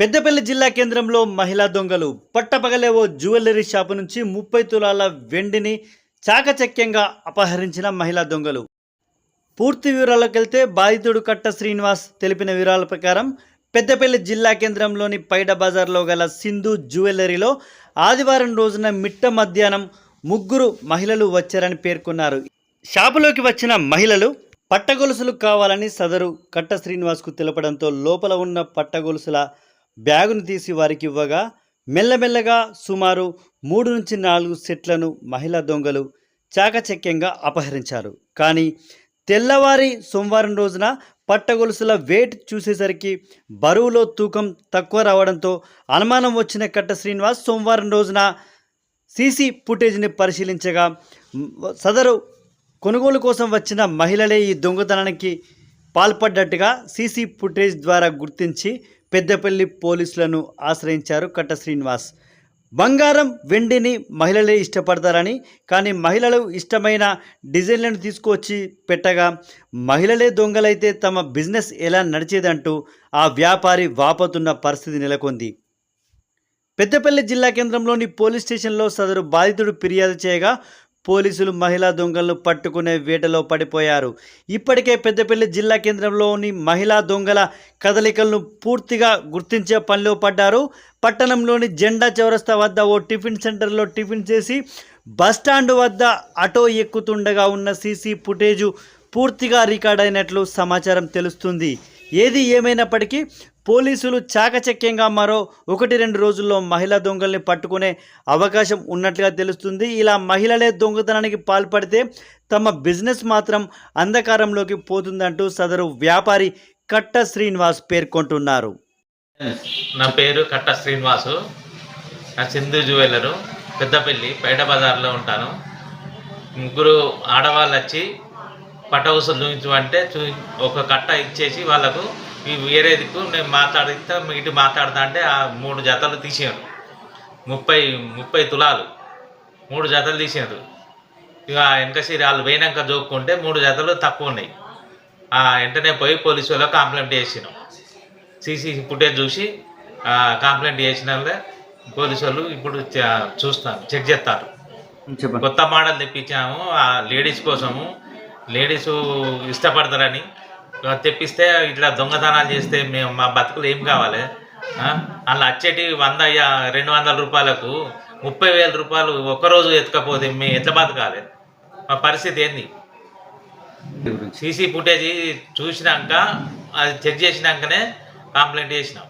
పెద్దపల్లి జిల్లా కేంద్రంలో మహిళా దొంగలు పట్టపగలే ఓ జ్యువెలరీ షాపు నుంచి ముప్పై తులాల వెండిని చాకచక్యంగా అపహరించిన మహిళా దొంగలు. పూర్తి వివరాలకు వెళ్తే బాధితుడు కట్ట శ్రీనివాస్ తెలిపిన వివరాల ప్రకారం పెద్దపల్లి జిల్లా కేంద్రంలోని పైడ బజార్లో గల సింధు జ్యువెలరీలో ఆదివారం రోజున మిట్ట మధ్యాహ్నం ముగ్గురు మహిళలు వచ్చారని పేర్కొన్నారు. షాపులోకి వచ్చిన మహిళలు పట్టగొలుసులు కావాలని సదరు కట్ట శ్రీనివాస్కు తెలపడంతో లోపల ఉన్న పట్టగొలుసుల బ్యాగును తీసి వారికి ఇవ్వగా మెల్లమెల్లగా సుమారు మూడు నుంచి నాలుగు సెట్లను మహిళా దొంగలు చాకచక్యంగా అపహరించారు. కానీ తెల్లవారి సోమవారం రోజున పట్టగొలుసుల వెయిట్ చూసేసరికి బరువులో తూకం తక్కువ రావడంతో అనుమానం వచ్చిన కట్ట శ్రీనివాస్ సోమవారం రోజున సీసీ ఫుటేజ్ని పరిశీలించగా సదరు కొనుగోలు కోసం వచ్చిన మహిళలే ఈ దొంగతనానికి పాల్పడ్డట్టుగా సీసీ ఫుటేజ్ ద్వారా గుర్తించి పెద్దపల్లి పోలీసులను ఆశ్రయించారు కట్ట శ్రీనివాస్. బంగారం వెండిని మహిళలే ఇష్టపడతారని కానీ మహిళలు ఇష్టమైన డిజైన్లను తీసుకువచ్చి పెట్టగా మహిళలే దొంగలైతే తమ బిజినెస్ ఎలా నడిచేదంటూ ఆ వ్యాపారి వాపోతున్న పరిస్థితి నెలకొంది. పెద్దపల్లి జిల్లా కేంద్రంలోని పోలీస్ స్టేషన్లో సదరు బాధితుడు ఫిర్యాదు చేయగా పోలీసులు మహిళా దొంగలను పట్టుకునే వేటలో పడిపోయారు. ఇప్పటికే పెద్దపల్లి జిల్లా కేంద్రంలోని మహిళా దొంగల కదలికలను పూర్తిగా గుర్తించే పనిలో పడ్డారు. పట్టణంలోని జెండా చౌరస్తా వద్ద ఓ టిఫిన్ సెంటర్లో టిఫిన్ చేసి బస్టాండ్ వద్ద ఆటో ఎక్కుతుండగా ఉన్న సీసీ ఫుటేజు పూర్తిగా రికార్డ్ అయినట్లు సమాచారం తెలుస్తుంది. ఏది ఏమైనప్పటికీ పోలీసులు చాకచక్యంగా మరో ఒకటి రెండు రోజుల్లో మహిళా దొంగల్ని పట్టుకునే అవకాశం ఉన్నట్లుగా తెలుస్తుంది. ఇలా మహిళలే దొంగతనానికి పాల్పడితే తమ బిజినెస్ మాత్రం అంధకారంలోకి పోతుందంటూ సదరు వ్యాపారి కట్ట శ్రీనివాస్ పేర్కొంటున్నారు. నా పేరు కట్ట శ్రీనివాసు. నా సింధు జ్యువెలరు. పెద్దపల్లి పేట బజార్లో ఉంటాను. ముగ్గురు ఆడవాళ్ళు వచ్చి పటవసలు చూపించమంటే చూ ఒక కట్ట ఇచ్చేసి వాళ్ళకు ఈ వేరే దిక్కు నేను మాట్లాడితే ఇటు మాట్లాడతా అంటే ఆ మూడు జతలు తీసారు ముప్పై ముప్పై తులాలు. మూడు జతలు తీసారు ఇక వెనక సీరి వాళ్ళు పోయినాక జోక్కుంటే మూడు జతలు తక్కువ ఉన్నాయి. ఆ వెంటనే పోయి పోలీసు వాళ్ళకి కంప్లైంట్ చేసినాం. సీసీ ఫుటేజ్ చూసి కంప్లైంట్ చేసిన పోలీసు వాళ్ళు ఇప్పుడు చూస్తారు చెక్ చేస్తారు. కొత్త మోడల్ తెప్పించాము ఆ లేడీస్ కోసము లేడీస్ ఇష్టపడతారని. తెప్పిస్తే ఇట్లా దొంగతనాలు చేస్తే మేము మా బతుకులు ఏం కావాలి? అలా వచ్చేటి వంద రెండు వందల రూపాయలకు ముప్పై వేల రూపాయలు ఒక్కరోజు ఎత్తుకపోతే మేము ఎట్లా బతకాలి? మా పరిస్థితి ఏంది? సీసీ ఫుటేజ్ చూసినాక అది చెక్ చేసినాకనే కంప్లైంట్ చేసినాం.